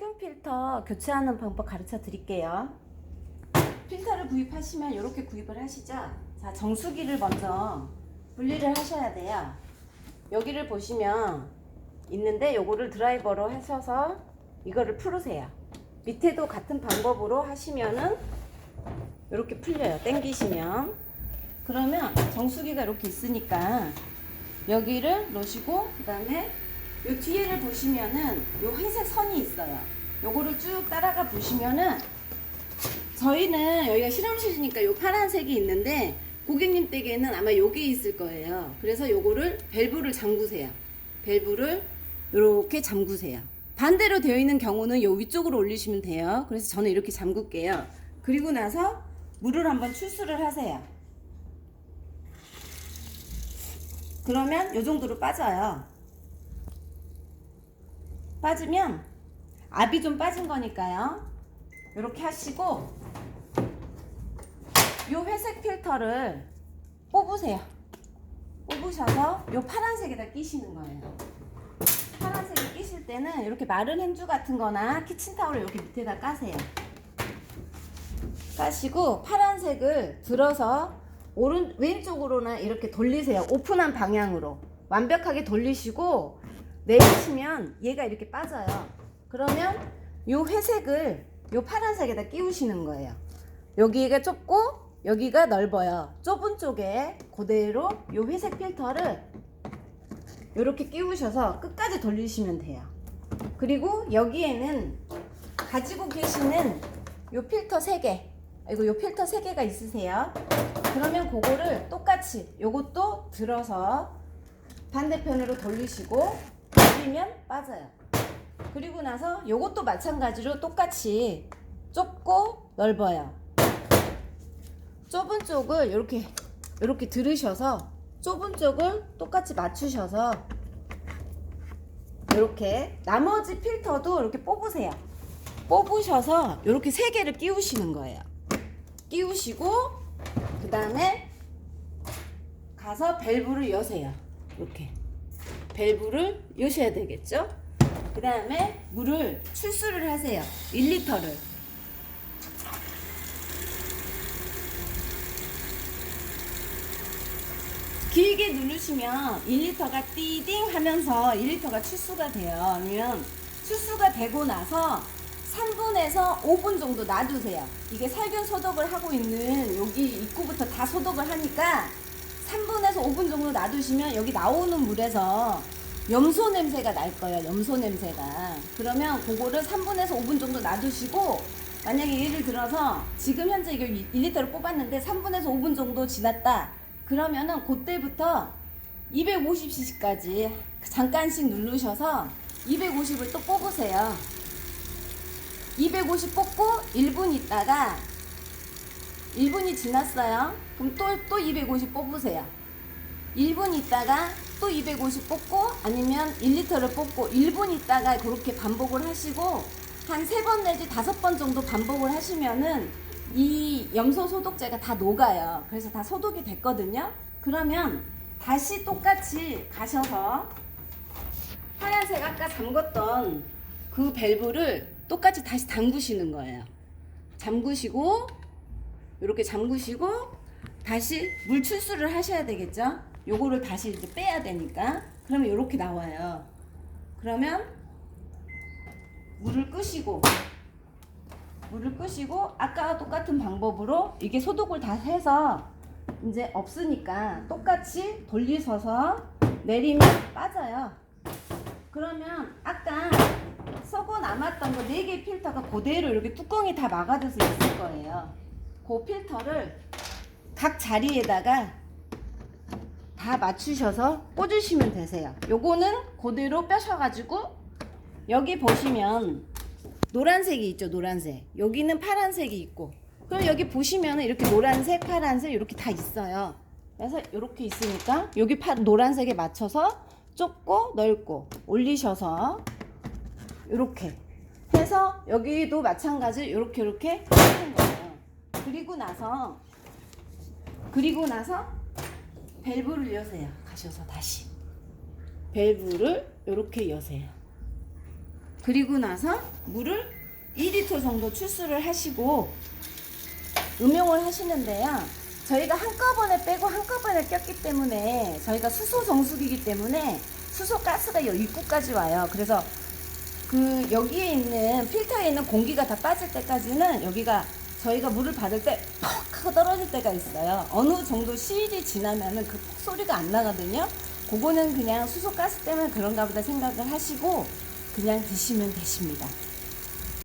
살균 필터 교체하는 방법 가르쳐 드릴게요. 필터를 구입하시면 이렇게 구입을 하시죠. 자, 정수기를 먼저 분리를 하셔야 돼요. 여기를 보시면 있는데 요거를 드라이버로 하셔서 이거를 풀으세요. 밑에도 같은 방법으로 하시면은 이렇게 풀려요. 당기시면. 그러면 정수기가 이렇게 있으니까 여기를 놓으시고 그다음에 요 뒤에를 보시면은 요 회색 선이 있어요. 요거를 쭉 따라가 보시면은 저희는 여기가 실험실이니까 요 파란색이 있는데 고객님 댁에는 아마 요게 있을 거예요. 그래서 요거를 밸브를 잠그세요. 밸브를 이렇게 잠그세요. 반대로 되어 있는 경우는 요 위쪽으로 올리시면 돼요. 그래서 저는 이렇게 잠글게요. 그리고 나서 물을 한번 출수를 하세요. 그러면 요 정도로 빠져요. 빠지면 압이 좀 빠진 거니까요. 이렇게 하시고 요 회색 필터를 뽑으세요. 뽑으셔서 요 파란색에다 끼시는 거예요. 파란색에 끼실 때는 이렇게 마른 행주 같은 거나 키친타올을 이렇게 밑에다 까세요. 까시고 파란색을 들어서 오른 왼쪽으로나 이렇게 돌리세요. 오픈한 방향으로 완벽하게 돌리시고 내리시면 얘가 이렇게 빠져요. 그러면 요 회색을 요 파란색에다 끼우시는 거예요. 여기가 좁고 여기가 넓어요. 좁은 쪽에 그대로 요 회색 필터를 이렇게 끼우셔서 끝까지 돌리시면 돼요. 그리고 여기에는 가지고 계시는 요 필터 3개, 이거 요 필터 3개가 있으세요. 그러면 그거를 똑같이 요것도 들어서 반대편으로 돌리시고 돌리면 빠져요. 그리고 나서 요것도 마찬가지로 똑같이 좁고 넓어요. 좁은 쪽을 이렇게 이렇게 들으셔서 좁은 쪽을 똑같이 맞추셔서 이렇게 나머지 필터도 이렇게 뽑으세요. 뽑으셔서 이렇게 세 개를 끼우시는 거예요. 끼우시고 그 다음에 가서 밸브를 여세요. 이렇게 밸브를 여셔야 되겠죠? 그 다음에 물을 출수를 하세요. 1리터를. 길게 누르시면 1리터가 띠딩 하면서 1리터가 출수가 돼요. 아니면 출수가 되고 나서 3분에서 5분 정도 놔두세요. 이게 살균 소독을 하고 있는 여기 입구부터 다 소독을 하니까 3분에서 5분 정도 놔두시면 여기 나오는 물에서 염소 냄새가 날 거예요. 염소 냄새가. 그러면 그거를 3분에서 5분 정도 놔두시고 만약에 예를 들어서 지금 현재 이걸 1리터를 뽑았는데 3분에서 5분 정도 지났다. 그러면은 그때부터 250cc까지 잠깐씩 누르셔서 250을 또 뽑으세요. 250 뽑고 1분 있다가 1분이 지났어요. 그럼 또, 또 250 뽑으세요. 1분 있다가 또 250 뽑고 아니면 1리터를 뽑고 1분 있다가 그렇게 반복을 하시고 한 3번 내지 5번 정도 반복을 하시면은 이 염소 소독제가 다 녹아요. 그래서 다 소독이 됐거든요. 그러면 다시 똑같이 가셔서 하얀색 아까 잠궜던 그 밸브를 똑같이 다시 담그시는 거예요. 잠그시고 이렇게 잠그시고 다시 물 출수를 하셔야 되겠죠? 요거를 다시 이제 빼야 되니까 그러면 이렇게 나와요. 그러면 물을 끄시고 물을 끄시고 아까와 똑같은 방법으로 이게 소독을 다 해서 이제 없으니까 똑같이 돌리셔서 내리면 빠져요. 그러면 아까 썩어 남았던 거 4개 필터가 그대로 이렇게 뚜껑이 다 막아져서 있을 거예요. 그 필터를 각 자리에다가 다 맞추셔서 꽂으시면 되세요. 요거는 그대로 빼셔가지고 여기 보시면 노란색이 있죠, 노란색. 여기는 파란색이 있고. 그럼 여기 보시면 이렇게 노란색, 파란색 이렇게 다 있어요. 그래서 이렇게 있으니까 여기 파, 노란색에 맞춰서 좁고 넓고 올리셔서 이렇게 해서 여기도 마찬가지로 이렇게 이렇게 하는 거예요. 그리고 나서 그리고 나서 밸브를 여세요. 가셔서 다시 밸브를 이렇게 여세요. 그리고 나서 물을 2리터 정도 추수를 하시고 음용을 하시는데요. 저희가 한꺼번에 빼고 한꺼번에 꼈기 때문에 저희가 수소 정수기이기 때문에 수소 가스가 여 입구까지 와요. 그래서 그 여기에 있는 필터에 있는 공기가 다 빠질 때까지는 여기가 저희가 물을 받을 때 퍽 하고 떨어질 때가 있어요. 어느 정도 시일이 지나면은 그퍽 소리가 안 나거든요. 그거는 그냥 수소 가스 때문에 그런가 보다 생각을 하시고 그냥 드시면 되십니다.